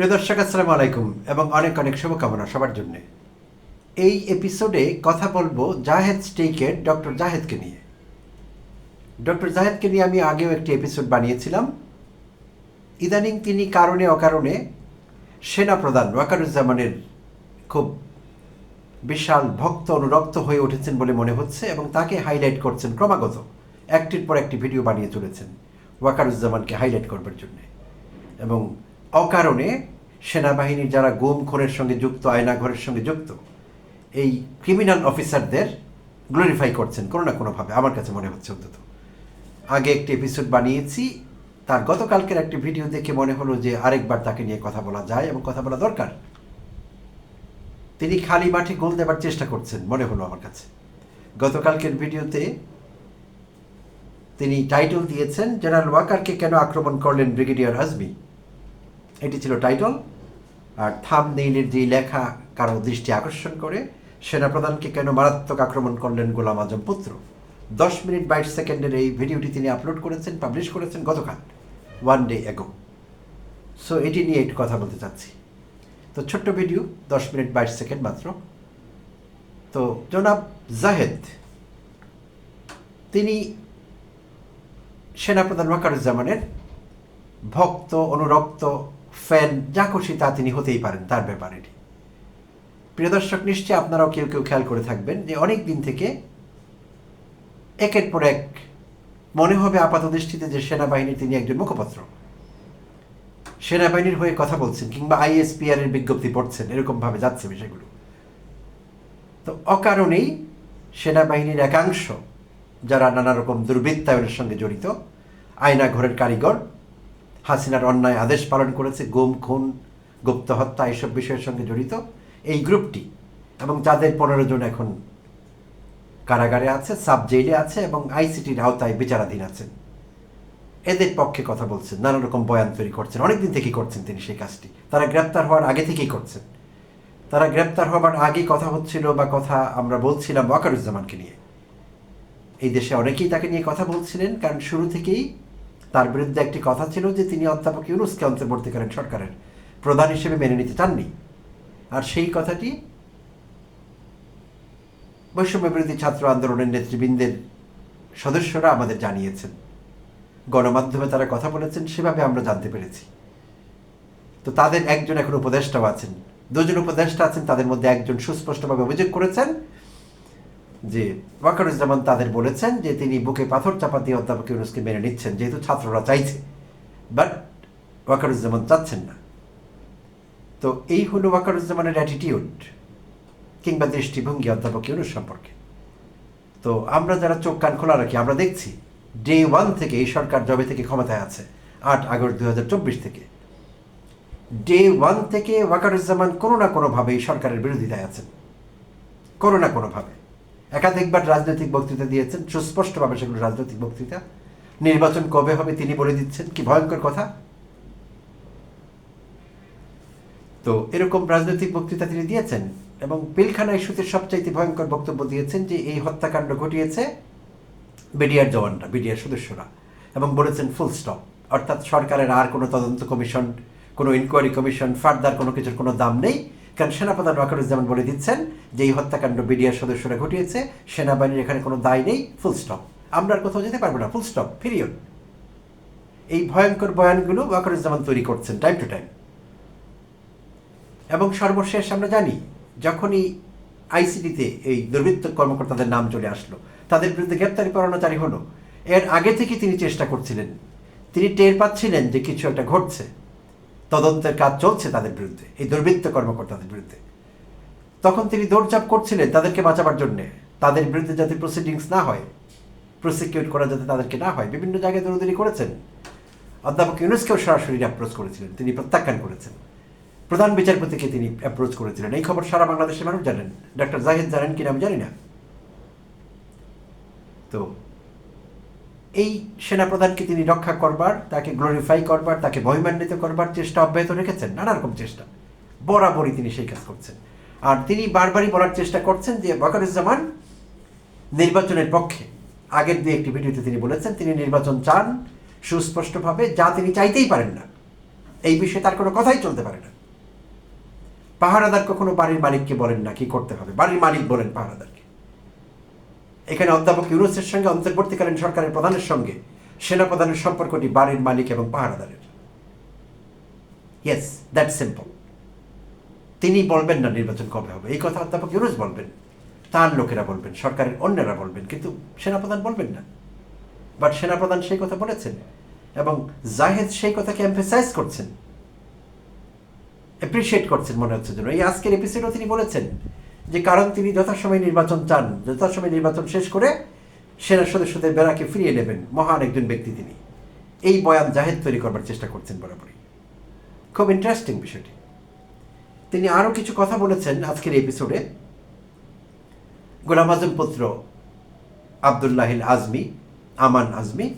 প্রিয় দর্শক, আসসালামু আলাইকুম এবং অনেক অনেক শুভকামনা সবার জন্য। এই এপিসোডে কথা বলব জাহেদ স্টেকের ডক্টর জাহেদকে নিয়ে। ডক্টর জাহেদকে নিয়ে আমি আগেও একটি এপিসোড বানিয়েছিলাম। ইদানিং তিনি কারণে অকারণে সেনাপ্রধান ওয়াকারুজ্জামানের খুব বিশাল ভক্ত অনুরক্ত হয়ে উঠেছেন বলে মনে হচ্ছে এবং তাকে হাইলাইট করছেন ক্রমাগত। একটির পর একটি ভিডিও বানিয়ে চলেছেন ওয়াকারুজ্জামানকে হাইলাইট করবার জন্যে। এবং অকারণে সেনাবাহিনীর যারা গুম খুনের সঙ্গে যুক্ত আয়নাঘরের সঙ্গে যুক্ত, এই ক্রিমিনাল অফিসারদের গ্লোরিফাই করছেন কোনো না কোনোভাবে, আমার কাছে মনে হচ্ছে অন্তত। আগে একটি এপিসোড বানিয়েছি, তার গতকালকের একটি ভিডিও দেখে মনে হলো যে আরেকবার তাকে নিয়ে কথা বলা যায় এবং কথা বলা দরকার। তিনি খালি মাঠে গোল দেবার চেষ্টা করছেন মনে হলো আমার কাছে। গতকালকের ভিডিওতে তিনি টাইটেল দিয়েছেন জেনারেল ওয়াকারকে কেন আক্রমণ করলেন ব্রিগেডিয়ার আজমি এটি ছিল টাইটল। আর থাম নেইলের যে লেখা কারও দৃষ্টি আকর্ষণ করে, সেনাপ্রধানকে কেন মারাত্মক আক্রমণ করলেন গোলাম আজম পুত্র? দশ মিনিট বাইশ সেকেন্ডের এই ভিডিওটি তিনি আপলোড করেছেন পাবলিশ করেছেন গতকাল ওয়ান ডে এগো সো এটি নিয়ে একটু কথা বলতে চাচ্ছি। তো ছোট্ট ভিডিও দশ মিনিট বাইশ সেকেন্ড মাত্র। তো জনাব জাহেদ, তিনি সেনাপ্রধান ওয়াকারুজ্জামানের ভক্ত, অনুরক্ত ফ্যান যা খুশি তা তিনি হতেই পারেন, তার ব্যাপার এটি। প্রিয় দর্শক, নিশ্চয়ই আপনারাও কেউ কেউ খেয়াল করে থাকবেন যে অনেক দিন থেকে একের পর এক মনে হবে আপাত দৃষ্টিতে যে সেনাবাহিনীর তিনি একজন মুখপাত্র। সেনাবাহিনীর হয়ে কথা বলছেন কিংবা আইএসপিআর এর বিজ্ঞপ্তি পড়ছেন, এরকমভাবে যাচ্ছে বিষয়গুলো। তো অকারণেই সেনাবাহিনীর একাংশ, যারা নানা রকম দুর্বৃত্তায়নের সঙ্গে জড়িত আয়না ঘরের কারিগর হাসিনার অন্যায় আদেশ পালন করেছে, গুম, খুন, গুপ্ত হত্যা এইসব বিষয়ের সঙ্গে জড়িত। এই গ্রুপটি এবং যাদের পনেরো জন এখন কারাগারে আছে, সাব জেইলে আছে এবং আইসিটির আওতায় বিচারাধীন আছেন। এদের পক্ষে কথা বলছেন, নানা রকম বয়ান তৈরি করছেন। অনেকদিন থেকেই করছেন তিনি সেই কাজটি। তারা গ্রেপ্তার হওয়ার আগে থেকেই করছেন। তারা গ্রেপ্তার হওয়ার আগে কথা হচ্ছিল বা কথা আমরা বলছিলাম ওয়াকারুজ্জামানকে নিয়ে। এই দেশে অনেকেই তাকে নিয়ে কথা বলছিলেন, কারণ শুরু থেকেই তার বিরুদ্ধে একটি কথা ছিল যে তিনি অধ্যাপক ইউনুসকে অন্তর্বর্তীকালীন সরকারের। প্রধান হিসেবে মেনে নিতে চাননি। আর সেই কথাটি বৈষম্য বিরোধী ছাত্র আন্দোলনের নেতৃবৃন্দের সদস্যরা আমাদের জানিয়েছেন। গণমাধ্যমে তারা কথা বলেছেন, সেভাবে আমরা জানতে পেরেছি। তো তাদের একজন এখন উপদেষ্টাও আছেন। দুজন উপদেষ্টা আছেন, তাদের মধ্যে একজন সুস্পষ্টভাবে অভিযোগ করেছেন যে ওয়াকারুজ্জামান তাদের বলেছেন যে তিনি বুকে পাথর চাপা দিয়ে অধ্যাপক ইউনুসকে মেনে নিচ্ছেন, যেহেতু ছাত্ররা চাইছে। বাট ওয়াকারুজ্জামান চাচ্ছেন না। তো এই হলো ওয়াকারুজ্জামানের অ্যাটিটিউড কিংবা দৃষ্টিভঙ্গি অধ্যাপক ইউনুস সম্পর্কে। তো আমরা যারা চোখ কান খোলা রাখি, আমরা দেখছি ডে ওয়ান থেকে এই সরকার জবে থেকে ক্ষমতায় আছে, আট আগস্ট দু হাজার চব্বিশ থেকে। ডে ওয়ান থেকে ওয়াকারুজ্জামান কোনো না কোনোভাবে এই সরকারের বিরোধিতায় আছেন। কোনো না কোনোভাবে। একাধিকবার রাজনৈতিক বক্তৃতা দিয়েছেন, সুস্পষ্টভাবে সেগুলো রাজনৈতিক বক্তৃতা। নির্বাচন কবে হবে তিনি বলে দিচ্ছেন, কি ভয়ঙ্কর কথা? তো এরকম রাজনৈতিক বক্তৃতা তিনি দিয়েছেন এবং পিলখানা ইস্যুতে সবচাইতে ভয়ঙ্কর বক্তব্য দিয়েছেন যে এই হত্যাকাণ্ড ঘটিয়েছে বিডিআর জওয়ানরা, বিডিআর সদস্যরা এবং বলেছেন ফুল স্টপ অর্থাৎ সরকারের আর কোনো তদন্ত কমিশন, কোনো ইনকোয়ারি কমিশন ফার্দার কোনো কিছুর কোনো দাম নেই। কারণ সেনাপ্রধান ওয়াকারুজ্জামান বলে দিচ্ছেন যে এই হত্যাকাণ্ড বিডিআর সদস্যরা ঘটিয়েছে। সেনাবাহিনীর এখানে কোনো দায় নেই ফুল স্টপ আমরা আর কোথাও যেতে পারব না ফুল স্টপ পিরিয়ড এই ভয়ঙ্কর বয়ানগুলো ওয়াকারুজ্জামান তৈরি করছেন টাইম টু টাইম এবং সর্বশেষ আমরা জানি, যখনই আইসিডিতে এই দুর্বৃত্ত কর্মকর্তাদের নাম চলে আসলো, তাদের বিরুদ্ধে গ্রেপ্তারি জারি হলো। এর আগে থেকে তিনি চেষ্টা করছিলেন। তিনি টের পাচ্ছিলেন যে কিছু একটা ঘটছে। তদন্তের কাজ চলছে তাদের বিরুদ্ধে, এই দুর্বৃত্ত কর্মকর্তাদের বিরুদ্ধে। তখন তিনি দৌড়চাপ করছিলেন তাদেরকে বাঁচাবার জন্যে, তাদের বিরুদ্ধে যাতে প্রসিডিংস না হয় প্রসিকিউট করা যাতে তাদেরকে না হয়, বিভিন্ন জায়গায় দৌড়দৌড়ি করেছেন। অধ্যাপক ইউনুসকেও সরাসরি অ্যাপ্রোচ করেছিলেন, তিনি প্রত্যাখ্যান করেছেন। প্রধান বিচারপতিকে তিনি অ্যাপ্রোচ করেছিলেন। এই খবর সারা বাংলাদেশের মানুষ জানেন। ডক্টর জাহিদ জানেন কিনা আমি জানি না। তো এই সেনাপ্রধানকে তিনি রক্ষা করবার, তাকে গ্লোরিফাই করবার, তাকে বহিমান্বিত করবার চেষ্টা অব্যাহত রেখেছেন নানা রকম চেষ্টা। বরাবরই তিনি সেই কাজ করছেন। আর তিনি বারবারই বলার চেষ্টা করছেন যে বকারুজ্জামান নির্বাচনের পক্ষে, আগের দিয়ে একটি ভিডিওতে তিনি বলেছেন, তিনি নির্বাচন চান সুস্পষ্টভাবে, যা তিনি চাইতেই পারেন না। এই বিষয়ে তার কোনো কথাই চলতে পারে না। পাহারাদার কখনো বাড়ির মালিককে বলেন না কি করতে হবে। বাড়ির মালিক বলেন পাহারাদারকে। এখানে অধ্যাপক ইউনুসের সঙ্গে অন্তর্বর্তীকালীন সরকারের প্রধানের সঙ্গে সেনাপ্রধানের সম্পর্কটি বাড়ির মালিক এবং পাহারাদারের। ইয়েস দ্যাট সিম্পল তিনি বলবেন না নির্বাচন কবে হবে। এই কথা অধ্যাপক ইউনুস বলবেন। তার লোকেরা বলবেন, সরকারের অন্যরা বলবেন, কিন্তু সেনাপ্রধান বলবেন না। বাট সেনাপ্রধান সেই কথা বলেছেন এবং জাহেদ সেই কথাকে এমফেসাইজ করছেন। অ্যাপ্রিসিয়েট করছেন, মনে হচ্ছে যেন। এই আজকের এপিসোডও তিনি বলেছেন যে কারণ তিনি যথাসময় নির্বাচন চান, যথাসময় নির্বাচন শেষ করে সেনা সদস্যদের বেড়াকে ফিরিয়ে নেবেন মহান একজন ব্যক্তি তিনি। এই বয়ান জাহেদ তৈরি করবার চেষ্টা করছেন বরাবরই। খুব ইন্টারেস্টিং বিষয়টি। তিনি আরও কিছু কথা বলেছেন আজকের এপিসোডে গোলাম আজম পুত্র আবদুল্লাহিল আজমি, আমান আজমি,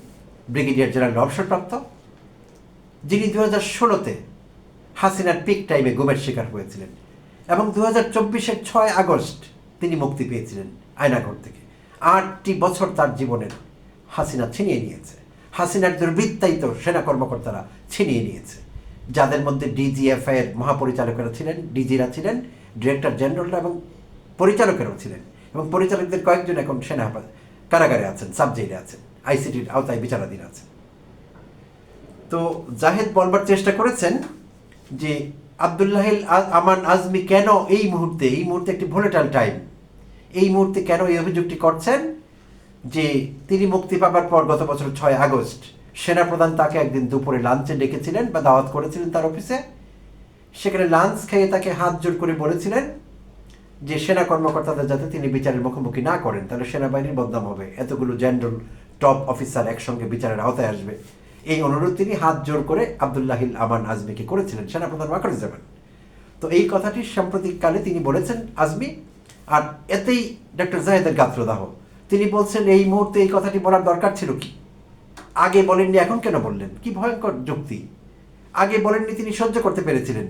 ব্রিগেডিয়ার জেনারেল অবসরপ্রাপ্ত যিনি দু হাজার ষোলোতে হাসিনার পিক টাইমে গুমের শিকার হয়েছিলেন। এবং দু হাজার চব্বিশের ছয় আগস্ট তিনি মুক্তি পেয়েছিলেন আয়নাঘর থেকে। আটটি বছর তার জীবনের হাসিনা ছিনিয়ে নিয়েছে। হাসিনার দুর্বৃত্তায়িত সেনা কর্মকর্তারা ছিনিয়ে নিয়েছে। যাদের মধ্যে ডিজিএফআই এর মহাপরিচালকেরা ছিলেন, ডিজিরা ছিলেন, ডিরেক্টর জেনারেলরা এবং পরিচালকেরাও ছিলেন এবং পরিচালকদের কয়েকজন এখন সেনা কারাগারে আছেন সাব জেলে আছেন, আইসিটির আওতায় বিচারাধীন আছেন। তো জাহেদ বলবার চেষ্টা করেছেন যে আবদুল্লাহিল আমান আজমি কেন এই মুহূর্তে এই মুহূর্তে একটি ভোলেটাল টাইম এই মুহূর্তে কেন এই অভিযোগটি করছেন যে তিনি মুক্তি পাবার পর গত বছর ছয় আগস্ট সেনাপ্রধান তাকে একদিন দুপুরে লাঞ্চে ডেকেছিলেন বা দাওয়াত করেছিলেন তার অফিসে। সেখানে লাঞ্চ খেয়ে তাকে হাত জোর করে বলেছিলেন যে সেনা কর্মকর্তাদের যাতে তিনি বিচারের মুখোমুখি না করেন, তাহলে সেনাবাহিনীর বদনাম হবে। এতগুলো জেনারেল টপ অফিসার একসঙ্গে বিচারের আওতায় আসবে। এই অনুরোধ তিনি হাত জোর করে আবদুল্লাহিল আমান আজমিকে করেছিলেন। সেনাপ্রধান ওয়াকারুজ্জামান তো এই কথাটি সাম্প্রতিককালে তিনি বলেছেন আজমি, আর এতেই ডক্টর জাহেদের গাত্রদাহ তিনি বলছেন, এই মুহূর্তে এই কথাটি বলার দরকার ছিল কি? আগে বলেননি, এখন কেন বললেন? কি ভয়ঙ্কর যুক্তি। আগে বলেননি তিনি সহ্য করতে পেরেছিলেন।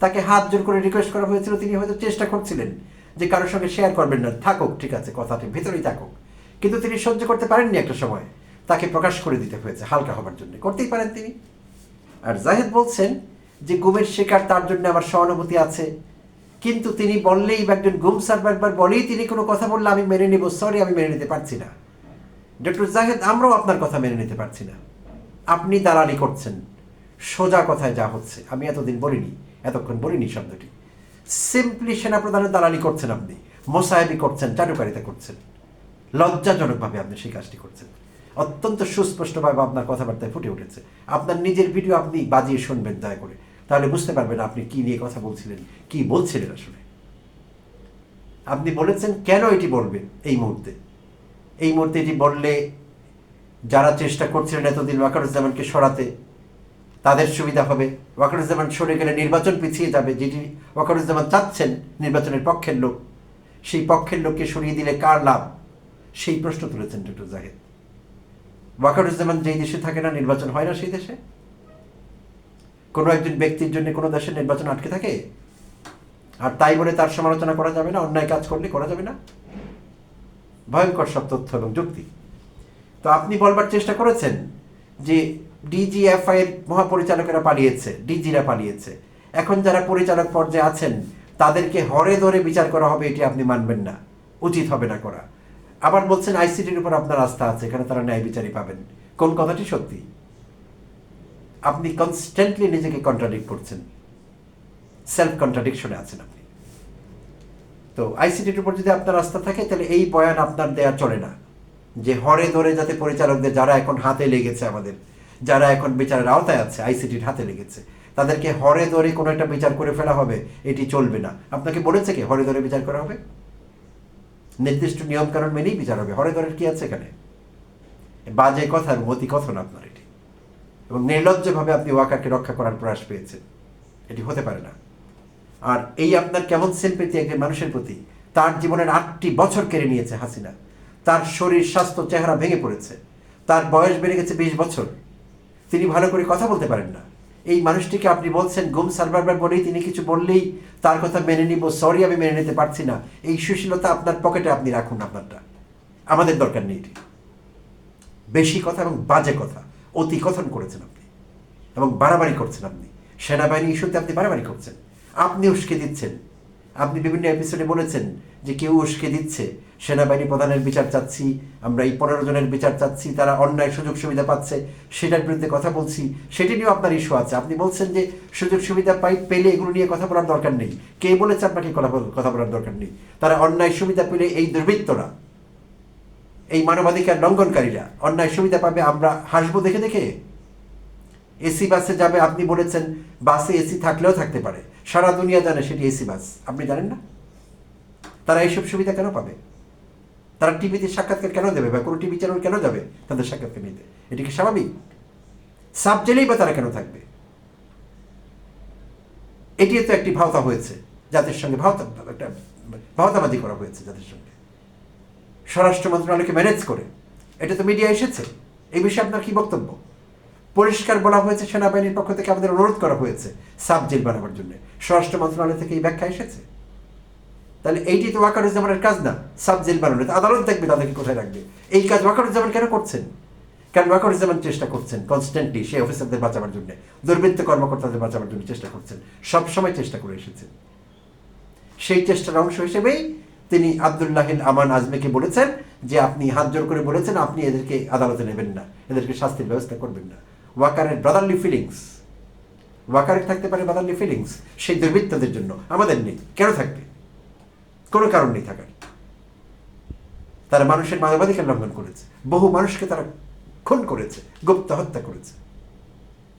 তাকে হাত জোর করে রিকোয়েস্ট করা হয়েছিল, তিনি হয়তো চেষ্টা করছিলেন যে কারোর সঙ্গে শেয়ার করবেন না। থাকুক, ঠিক আছে, কথাটি ভেতরেই থাকুক। কিন্তু তিনি সহ্য করতে পারেননি একটা সময়। তাকে প্রকাশ করে দিতে হয়েছে, হালকা হবার জন্য। করতেই পারেন তিনি। আর জাহেদ বলছেন যে, গুমের শিকার তার জন্য আমার সহানুভূতি আছে। কিন্তু তিনি বললেই বা একজন গুম সার্ভাইভার বলেই তিনি কোনো কথা বললে আমি মেনে নিব, সরি, আমি মেনে নিতে পারছি না। ডক্টর জাহেদ, আমরাও আপনার কথা মেনে নিতে পারছি না। আপনি দালালি করছেন, সোজা কথায় যা হচ্ছে। আমি এতদিন বলিনি, এতক্ষণ বলিনি শব্দটি। সিম্পলি সেনাপ্রধানের দালালি করছেন আপনি, মোসাহেবি করছেন, চাটুকারিতা করছেন। লজ্জাজনকভাবে আপনি সেই কাজটি করছেন। অত্যন্ত সুস্পষ্টভাবে আপনার কথাবার্তায় ফুটে উঠেছে। আপনার নিজের ভিডিও আপনি বাজিয়ে শুনবেন, দয়া করে। তাহলে বুঝতে পারবেন আপনি কি নিয়ে কথা বলছিলেন, কি বলছিলেন আসলে। আপনি বলেছেন, কেন এটি বলবেন এই মুহূর্তে? এই মুহূর্তে এটি বললে যারা চেষ্টা করছিলেন এতদিন ওয়াকারুজ্জামানকে সরাতে, তাদের সুবিধা হবে। ওয়াকারুজ্জামান সরে গেলে নির্বাচন পিছিয়ে যাবে। যেটি ওয়াকারুজ্জামান চাচ্ছেন নির্বাচনের পক্ষের লোক, সেই পক্ষের লোককে সরিয়ে দিলে কার লাভ? সেই প্রশ্ন তুলেছেন ডক্টর জাহেদ। ওয়াকারুজ্জামান যেই দেশে থাকে না, নির্বাচন হয় না সেই দেশে? কোনো একজন ব্যক্তির জন্য কোনো দেশের নির্বাচন আটকে থাকে? আর তাই বলে তার সমালোচনা করা যাবে না, অন্যায় কাজ করলে করা যাবে না? ভয়ঙ্কর সব তথ্য এবং যুক্তি। তো আপনি বলবার চেষ্টা করেছেন যে ডিজিএফআই এর মহাপরিচালকেরা পালিয়েছে ডিজিরা পালিয়েছে। এখন যারা পরিচালক পর্যায়ে আছেন, তাদেরকে হরে ধরে বিচার করা হবে, এটি আপনি মানবেন না। উচিত হবে না করা। আবার বলছেন আইসিটির উপর আপনার আস্থা আছে, এখানে তারা ন্যায় বিচারই পাবেন। কোন কথাটি সত্যি? আপনি কনস্ট্যান্টলি নিজেকে কন্ট্রাডিক্ট করছেন। সেলফ কন্ট্রাডিকশনে আছেন আপনি। তো আইসিটির উপর যদি আপনার আস্থা থাকে, তাহলে এই বয়ান আপনার দেয়া চলে না। যে হরে ধরে যাতে পরিচালকদের, যারা এখন হাতে লেগেছে আমাদের, যারা এখন বিচারের আওতায় আছে আইসিটির হাতে লেগেছে, তাদেরকে হরে ধরে কোনো একটা বিচার করে ফেলা হবে, এটি চলবে না। আপনাকে বলেছে কি হরে ধরে বিচার করা হবে? নির্দিষ্ট নিয়ম কানুন মেনেই বিচার হবে। হরে ধরে কি আছে এখানে? বাজে কথা এবং অতি কথন আপনার এটি। এবং নির্লজ্জভাবে আপনি ওয়াকারকে রক্ষা করার প্রয়াস পেয়েছেন। এটি হতে পারে না। আর এই আপনার কেমন সিম্পেতি একজন মানুষের প্রতি? তার জীবনের আটটি বছর কেড়ে নিয়েছে হাসিনা। তার শরীর, স্বাস্থ্য, চেহারা ভেঙে পড়েছে। তার বয়স বেড়ে গেছে বিশ বছর। তিনি ভালো করে কথা বলতে পারেন না। এই মানুষটিকে আপনি বলছেন, গুম সার্ভাইভার বলেই তিনি কিছু বললেই তার কথা মেনে নিব। সরি আমি মেনে নিতে পারছি না। এই সুশীলতা আপনার পকেটে আপনি রাখুন আপনারটা। আমাদের দরকার নেই বেশি কথা এবং বাজে কথা। অতি কথন করেছেন আপনি। এবং বাড়াবাড়ি করছেন আপনি। সেনাবাহিনী ইস্যুতে আপনি বাড়াবাড়ি করছেন। আপনি উস্কে দিচ্ছেন। আপনি বিভিন্ন এপিসোডে বলেছেন যে কেউ উস্কে দিচ্ছে। সেনাবাহিনী প্রধানের বিচার চাচ্ছি, আমরা এই পনেরো জনের বিচার চাচ্ছি, তারা অন্যায় সুযোগ সুবিধা পাচ্ছে, সেটার বিরুদ্ধে কথা বলছি, সেটি নিয়েও আপনার ইস্যু আছে। আপনি বলছেন যে সুযোগ সুবিধা পাই, পেলে এগুলো নিয়ে কথা বলার দরকার নেই। কে বলেছে আপনাকে কথা বলার দরকার নেই? তারা অন্যায় সুবিধা পেলে এই দুর্বৃত্তরা, এই মানবাধিকার লঙ্ঘনকারীরা, অন্যায় সুবিধা পাবে, আমরা হাসবো দেখে দেখে? এসি বাসে যাবে, আপনি বলেছেন, বাসে এসি থাকলেও থাকতে পারে। সারা দুনিয়া জানে সেটি এসি বাস। আপনি জানেন না? তারা এইসব সুবিধা কেন পাবে? তারা টিভিতে সাক্ষাৎকার কেন দেবে বা কোনো টিভি চ্যানেল কেন যাবে? তাদের সাক্ষাৎকার নিতে। এটি কি স্বাভাবিক? সাব জেলেই বা তারা কেন থাকবে? এটিও তো একটি ভাওতা হয়েছে যাদের সঙ্গে ভাওতা, একটা ভাওতাবাজি করা হয়েছে যাদের সঙ্গে। স্বরাষ্ট্র মন্ত্রণালয়কে ম্যানেজ করে। এটা তো মিডিয়া এসেছে। এই বিষয়ে আপনার কি বক্তব্য? পরিষ্কার বলা হয়েছে সেনাবাহিনীর পক্ষ থেকে আমাদের অনুরোধ করা হয়েছে সাব জেল বানাবার জন্য। স্বরাষ্ট্র মন্ত্রণালয় থেকে এই ব্যাখ্যা এসেছে। তাহলে এইটি তো ওয়াকারুজ্জামানের কাজ না সাব জেল বানানো আদালত দেখবে তাদেরকে কোথায় রাখবে। এই কাজ ওয়াকারুজ্জামান কেন করছেন? কারণ ওয়াকারুজ্জামান চেষ্টা করছেন? কনস্ট্যান্টলি সেই অফিসারদের বাঁচাবার জন্য, দুর্বৃত্ত কর্মকর্তাদের বাঁচাবার জন্য চেষ্টা করছেন। সবসময় চেষ্টা করে এসেছেন। সেই চেষ্টার অংশ হিসেবেই তিনি আবদুল্লাহিল আমান আজমেকে বলেছেন যে, আপনি হাত জোর করে বলেছেন, আপনি এদেরকে আদালতে নেবেন না। এদেরকে শাস্তির ব্যবস্থা করবেন না। ওয়াকারের ব্রাদারলি ফিলিংস ওয়াকারের থাকতে পারে ব্রাদারলি ফিলিংস, সেই দুর্বৃত্তদের জন্য। আমাদের নেই। কেন থাকবে? কোনো কারণ নেই থাকার। তারা মানুষের মানবাধিকার লঙ্ঘন করেছে। বহু মানুষকে তারা খুন করেছে, গুপ্ত হত্যা করেছে,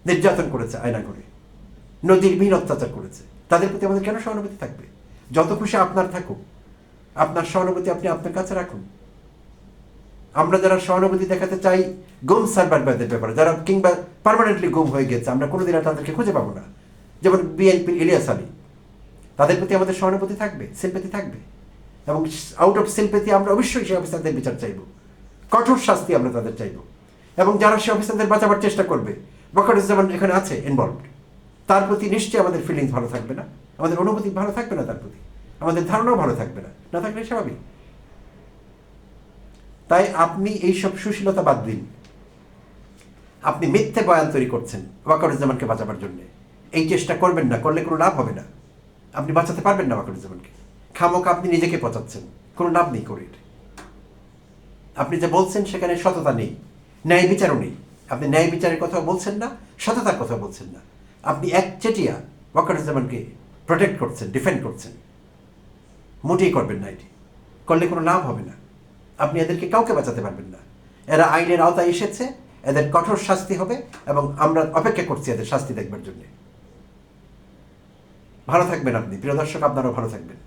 নির্যাতন করেছে আয়না করে। নদীর বিহীন অত্যাচার করেছে। তাদের প্রতি আমাদের কেন সহানুভূতি থাকবে? যত খুশি আপনার থাকুক। আপনার সহানুভূতি আপনি আপনার কাছে রাখুন। আমরা যারা সহানুভূতি দেখাতে চাই গুম সার্ভাইভারদের ব্যাপারে, যারা কিংবা পার্মানেন্টলি গুম হয়ে গেছে, আমরা কোনোদিন আর তাদেরকে খুঁজে পাবো না। যেমন বিএনপির ইলিয়াস আলী তাদের প্রতি আমাদের সহানুভূতি থাকবে সিম্পেথি থাকবে। এবং আউট অফ সিম্পেথি আমরা অবশ্যই সেই অফিসারদের বিচার চাইব। কঠোর শাস্তি আমরা তাদের চাইব। এবং যারা সেই অফিসারদের বাঁচাবার চেষ্টা করবে বকরুজ্জামান এখানে আছে ইনভলভড তার প্রতি নিশ্চয়ই আমাদের ফিলিংস ভালো থাকবে না। আমাদের অনুভূতি ভালো থাকবে না তার প্রতি। আমাদের ধারণাও ভালো থাকবে না। না থাকলে স্বাভাবিক। তাই আপনি এইসব সুশীলতা বাদ দিন। আপনি মিথ্যে বয়ান তৈরি করছেন ওয়াকারুজ্জামানকে বাঁচাবার জন্য। এই চেষ্টা করবেন না, করলে কোনো লাভ হবে না। আপনি বাঁচাতে পারবেন না ওয়াকারুজ্জামানকে। খামক আপনি নিজেকে পচাচ্ছেন, কোনো লাভ নেই করে আপনি যে বলছেন সেখানে সততা নেই, ন্যায় বিচারও নেই। আপনি ন্যায় বিচারের কথা বলছেন না, সততার কথা বলছেন না। আপনি এক চেটিয়া ওয়াকারুজ্জামানকে প্রোটেক্ট করছেন ডিফেন্ড করছেন। মোটেই করবেন না এটি। করলে কোনো লাভ হবে না। আপনি এদেরকে কাউকে বাঁচাতে পারবেন না। এরা আইনের আওতায় এসেছে, এদের কঠোর শাস্তি হবে এবং আমরা অপেক্ষা করছি এদের শাস্তি দেখবার জন্য। ভালো থাকবেন আপনি। প্রিয় দর্শক, আপনারাও ভালো থাকবেন।